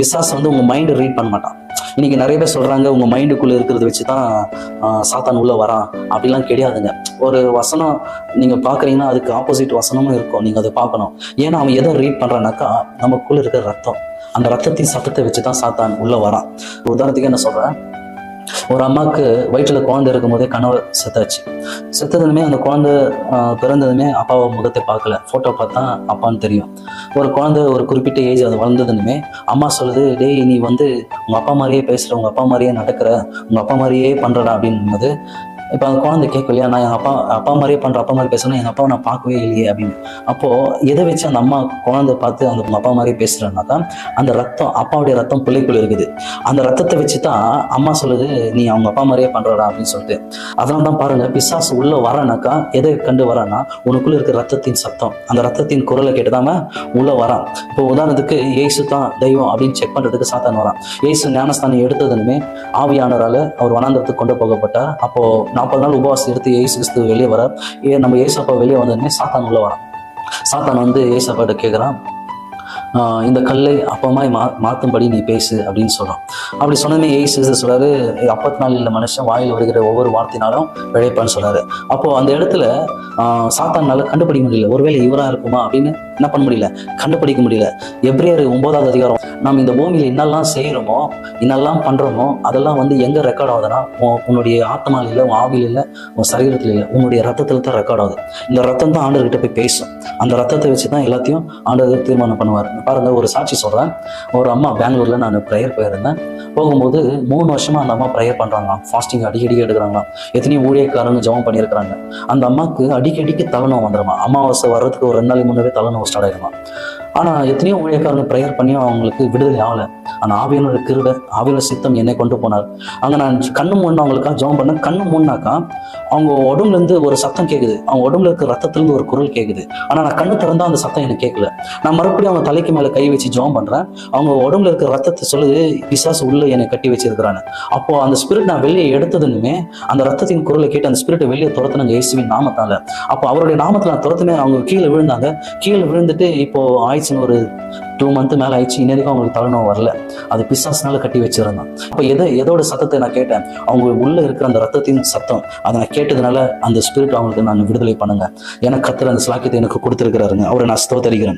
பிசாஸ் வந்து உங்கள் மைண்டை ரீட் பண்ண மாட்டான். இன்னைக்கு நிறைய பேர் சொல்கிறாங்க உங்கள் மைண்டுக்குள்ளே இருக்கிறத வச்சு தான் சாத்தான் உள்ளே வரான். அப்படிலாம் கிடையாதுங்க. ஒரு வசனம் நீங்கள் பார்க்குறீங்கன்னா அதுக்கு ஆப்போசிட் வசனமும் இருக்கும். நீங்கள் அதை பார்க்கணும். ஏன்னா அவன் எதை ரீட் பண்ணுறானாக்கா நமக்குள்ளே இருக்கிற ரத்தம். அந்த ரத்தத்தின் சத்தத்தை வச்சு தான் சாத்தான் உள்ளே வரான். உதாரணத்துக்கு என்ன சொல்கிறேன் ஒரு அம்மாவுக்கு வயிற்றில் குழந்தை இருக்கும் போதே கனவு செத்தாச்சு. செத்ததுமே அந்த குழந்தை பிறந்ததுமே அப்பாவை முகத்தை பார்க்கல. ஃபோட்டோ பார்த்தா அப்பான்னு தெரியும். ஒரு குழந்தை ஒரு குறிப்பிட்ட ஏஜ் அது வளர்ந்ததுமே அம்மா சொல்லுது டேய் நீ வந்து உங்கள் அப்பா மாதிரியே பேசுகிற உங்கள் அப்பா மாதிரியே நடக்கிற உங்கள் அப்பா மாதிரியே பண்ணுறடா அப்படின்னும் போது இப்போ அந்த குழந்தை கேட்கலையா நான் எங்கள் அப்பா அப்பா மாதிரியே பண்ணுற அப்பா மாதிரி பேசணும் எங்கள் அப்பாவை நான் பார்க்கவே இல்லையே அப்படின்னு. அப்போது எதை வச்சு அந்த அம்மா குழந்தை பார்த்து அந்த அப்பா மாதிரியே பேசுகிறேன்னாக்கா அந்த ரத்தம் அப்பாவுடைய ரத்தம் பிள்ளைக்குள்ள இருக்குது. அந்த ரத்தத்தை வச்சு தான் அம்மா சொல்லுது நீ அவங்க அப்பா மாதிரியே பண்ணுறடா அப்படின்னு சொல்லிட்டு. அதனால தான் பாருங்கள் பிசாசு உள்ளே வரனாக்கா எதை கண்டு வரான்னா உனக்குள்ளே இருக்கிற ரத்தத்தின் சத்தம் அந்த ரத்தத்தின் குரலை கேட்டுதாம உள்ளே வரான். இப்போ உதாரணத்துக்கு ஏசு தான் தெய்வம் அப்படின்னு செக் பண்ணுறதுக்கு சாத்தான் வரான். ஏசு ஞானஸ்தானம் எடுத்ததுமே ஆவியானவரால் அவர் வனாந்தரத்துக்கு கொண்டு போகப்பட்டார். அப்போது நாற்பது நாள் உபவாசம் எடுத்து ஏசு கிறிஸ்து வெளியே வர ஏ நம்ம ஏசப்பா வெளியே வந்தோடனே சாத்தான் உள்ள வரான். சாத்தான் வந்து ஏசப்பாட்ட கேட்குறான் இந்த கல்லை அப்பமாய் மா மாற்றும்படி நீ பேசு அப்படின்னு சொல்கிறான் அப்படி சொன்னதுமே ஏசு சொல்கிறாரு அப்பத்து நாள் இல்லை மனுஷன் வாயில் வருகிற ஒவ்வொரு வார்த்தைனாலும் விழைப்பான்னு சொல்கிறாரு அப்போது அந்த இடத்துல சாத்தானால கண்டுபிடிக்க முடியல. ஒருவேளை இவராக இருக்குமா? அப்படின்னு என்ன பண்ண முடியல? கண்டுபிடிக்க முடியல. எப்ரியர் ஒன்பதாவது அதிகாரம் நாம் இந்த பூமியில் என்னெல்லாம் செய்கிறோமோ என்னெல்லாம் பண்ணுறோமோ அதெல்லாம் வந்து எங்கே ரெக்கார்ட் ஆகுதுன்னா உன்னுடைய ஆத்மாவில் இல்லை உன் ஆவியில் இல்லை உன் சரீரத்தில் இல்லை உன்னுடைய ரத்தத்தில் தான் ரெக்கார்ட் ஆகுது. இந்த ரத்தம் தான் ஆண்டர்கிட்ட போய் பேசும். அந்த ரத்தத்தை வச்சு தான் எல்லாத்தையும் ஆண்டவர் தீர்மானம் பண்ணுவார். பாருங்க ஒரு சாட்சி சொல்கிறேன் ஒரு அம்மா பெங்களூரில் நான் ப்ரேயர் போயிருந்தேன். போகும்போது மூணு வருஷமாக அந்த அம்மா ப்ரேயர் பண்ணுறாங்களாம் ஃபாஸ்டிங் அடிக்கடி எடுக்கிறாங்களாம். எத்தனையோ ஊழியக்காரங்க ஜெபம் பண்ணியிருக்கிறாங்க. அந்த அம்மாவுக்கு அடிக்கடிக்கு தலைநோவு வந்துடுமா அமாவாசை வர்றதுக்கு ஒரு ரெண்டு நாளைக்கு முன்னாடி தலைநோவு Sau 嘛 ஆனா எத்தனையோ ஊழியக்காரங்க ப்ரேயர் பண்ணியும் அவங்களுக்கு விடுதலை ஆகல. ஆனா ஆவியனோட கிருபை ஆவியோட சித்தம் என்னை கொண்டு போனார். அங்க நான் கண்ணு மூணு அவங்களுக்காக ஜெபம் பண்ணேன். கண்ணு மூணாக்கா அவங்க உடம்புல இருந்து ஒரு சத்தம் கேக்குது. அவங்க உடம்புல இருக்க ரத்தத்துல இருந்து ஒரு குரல் கேக்குது. ஆனா நான் கண்ணு திறந்தா அந்த சத்தம் எனக்கு கேட்கல நான் மறுபடியும் அவங்க தலைக்கு மேல கை வச்சு ஜெபம் பண்றேன். அவங்க உடம்புல இருக்க ரத்தத்தை சொல்லுது பிசாசு உள்ள என்னை கட்டி வச்சிருக்கிறாங்க அப்போ அந்த ஸ்பிரிட் நான் வெளியே எடுத்ததுமே அந்த ரத்தத்தின் குரலை கேட்டு அந்த ஸ்பிரிட்டை வெளியே துரத்துனாங்க இயேசுவின் நாமத்தால. அப்போ அவருடைய நாமத்தை நான் துரத்துமே அவங்க கீழே விழுந்தாங்க. கீழே விழுந்துட்டு இப்போ ஆயிடுச்சுன்னு ஒரு டூ மந்த் மேலே ஆயிடுச்சு இன்னதுக்கும் அவங்களுக்கு தலைநோவு வரல. அது பிசாசினால கட்டி வச்சிருந்தான். அப்போ எதை எதோட சத்தத்தை நான் கேட்டேன்? அவங்க உள்ள இருக்கிற அந்த ரத்தத்தின் சத்தம். அதை நான் கேட்டதுனால அந்த ஸ்பிரிட் அவங்களுக்கு நான் விடுதலை பண்ணுங்க. எனக்கு கத்துற அந்த ஸ்லாக்கியத்தை எனக்கு கொடுத்துருக்கிறாருங்க. அவரை நான் ஸ்தோத்தரிக்கிறேன்.